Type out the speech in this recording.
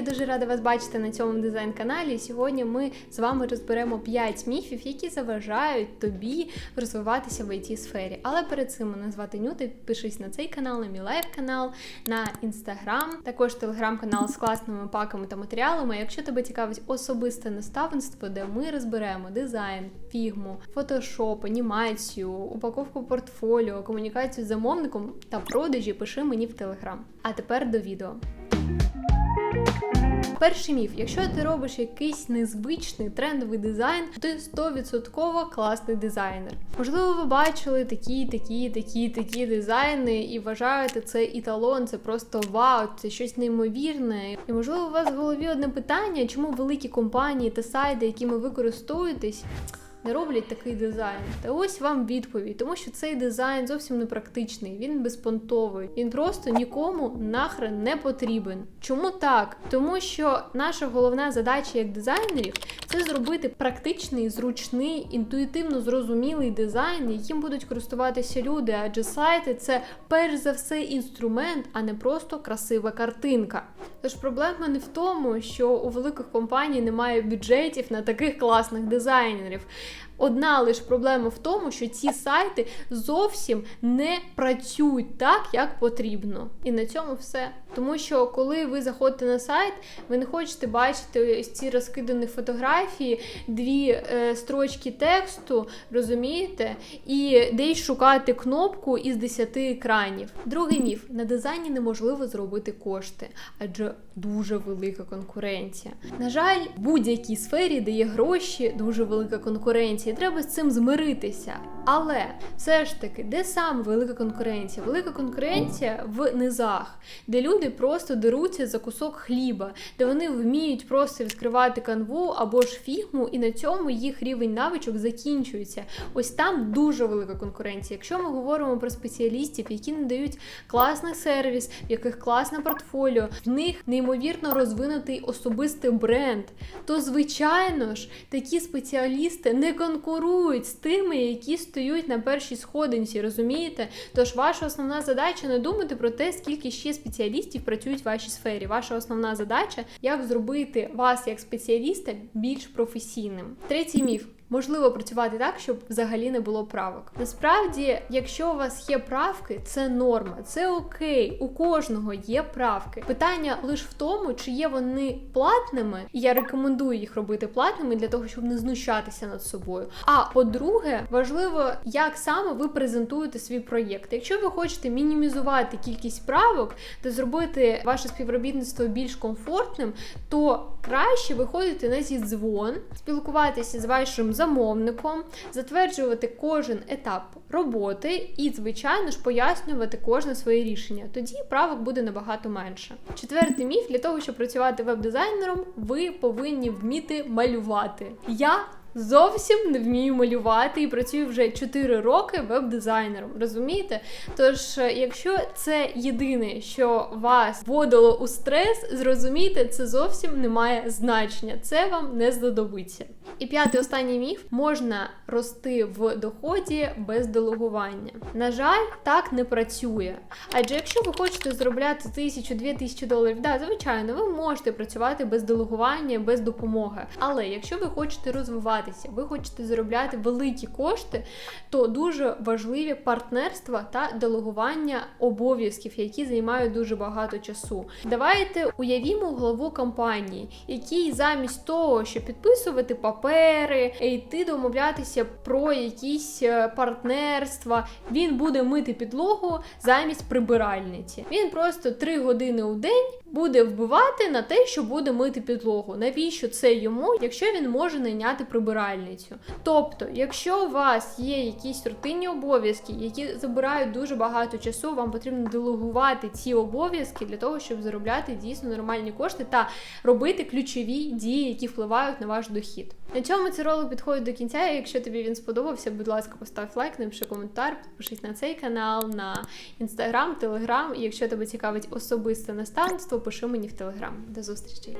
я дуже рада вас бачити на цьому дизайн-каналі. Сьогодні ми з вами розберемо 5 міфів, які заважають тобі розвиватися в it сфері. Але перед цим мене звати Нюта, підпишись на цей канал, на мій лайв канал, на інстаграм, також телеграм-канал з класними паками та матеріалами. Якщо тебе цікавить особисте наставництво, де ми розберемо дизайн, фігму, фотошоп, анімацію, упаковку портфоліо, комунікацію з замовником та продажі, пиши мені в телеграм. А тепер до відео. Перший міф: якщо ти робиш якийсь незвичний трендовий дизайн, то ти 100% класний дизайнер. Можливо, ви бачили такі, такі, такі, такі дизайни і вважаєте це італон, це просто вау, це щось неймовірне. І можливо, у вас в голові одне питання, чому великі компанії та сайти, якими ви користуєтесь, не роблять такий дизайн. Та ось вам відповідь, тому що цей дизайн зовсім не практичний, він безпонтовий, він просто нікому нахрен не потрібен. Чому так? Тому що наша головна задача як дизайнерів це зробити практичний, зручний, інтуїтивно зрозумілий дизайн, яким будуть користуватися люди, адже сайти це перш за все інструмент, а не просто красива картинка. Тож проблема не в тому, що у великих компаній немає бюджетів на таких класних дизайнерів. Одна лише проблема в тому, що ці сайти зовсім не працюють так, як потрібно. І на цьому все. Тому що коли ви заходите на сайт, ви не хочете бачити ось ці розкидані фотографії, дві е, строчки тексту, розумієте, і десь шукати кнопку із 10 екранів. Другий міф: на дизайні неможливо зробити кошти, адже дуже велика конкуренція. На жаль, в будь-якій сфері, де є гроші, дуже велика конкуренція. І Треба з цим змиритися. Але все ж таки, де саме велика конкуренція? Велика конкуренція в низах, де люди просто деруться за кусок хліба, де вони вміють просто відкривати канву або ж фігму, і на цьому їх рівень навичок закінчується. Ось там дуже велика конкуренція. Якщо ми говоримо про спеціалістів, які надають класний сервіс, в яких класне портфоліо, в них неймовірно розвинутий особистий бренд, то звичайно ж такі спеціалісти не конкурують з тими, які стоять на першій сходинці, розумієте? Тож ваша основна задача не думати про те, скільки ще спеціалістів працюють в вашій сфері. Ваша основна задача як зробити вас як спеціаліста більш професійним. Третій міф. Можливо працювати так, щоб взагалі не було правок. Насправді, якщо у вас є правки, це норма, це окей. У кожного є правки. Питання лише в тому, чи є вони платними, і я рекомендую їх робити платними для того, щоб не знущатися над собою. А по-друге, важливо, як саме ви презентуєте свій проєкт. Якщо ви хочете мінімізувати кількість правок та зробити ваше співробітництво більш комфортним, то краще виходити на зі дзвон, спілкуватися з вашим замовником, затверджувати кожен етап роботи і, звичайно ж, пояснювати кожне своє рішення. Тоді правок буде набагато менше. Четвертий міф для того, щоб працювати веб-дизайнером, ви повинні вміти малювати. Я Зовсім не вмію малювати і працюю вже 4 роки веб-дизайнером. Розумієте? Тож, е, якщо це єдине, що вас вводило у стрес, зрозумійте, це зовсім не має значення. Це вам не знадобиться. І п'ятий останній міф можна рости в доході без делегування. На жаль, так не працює. Адже якщо ви хочете заробляти тисячу-дві тисячі доларів, да, звичайно, ви можете працювати без делегування, без допомоги. Але якщо ви хочете розвиватися, ви хочете заробляти великі кошти, то дуже важливі партнерства та делегування обов'язків, які займають дуже багато часу. Давайте уявімо главу компанії, який замість того, щоб підписувати папери, йти домовлятися про якісь е, партнерства, він буде мити підлогу замість прибиральниці. Він просто три години у день буде вбивати на те, що буде мити підлогу. Навіщо це йому, якщо він може найняти прибиральницю? Тобто, якщо у вас є якісь рутинні обов'язки, які забирають дуже багато часу, вам потрібно делегувати ці обов'язки для того, щоб заробляти дійсно нормальні кошти та робити ключові дії, які впливають на ваш дохід. На цьому цей ролик підходить до кінця. Якщо тобі він сподобався, будь ласка, постав лайк, напиши коментар, підпишись на цей канал, на інстаграм, телеграм. І якщо тебе цікавить особисте наставництво, пиши мені в телеграм. До зустрічі!